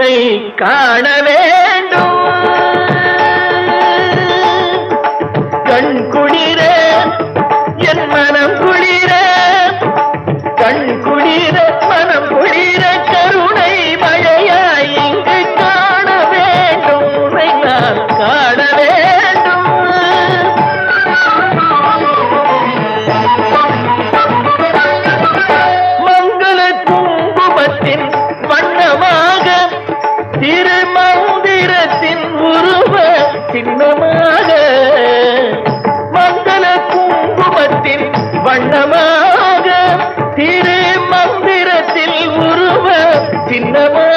உன்னை காண வேண்டும். கண் குளிர என் மனம் திரு மந்திரத்தின் உருவ சின்னமாக மங்கள குங்குமத்தின் வண்ணமாக திரு மந்திரத்தில் உருவ சின்னமாக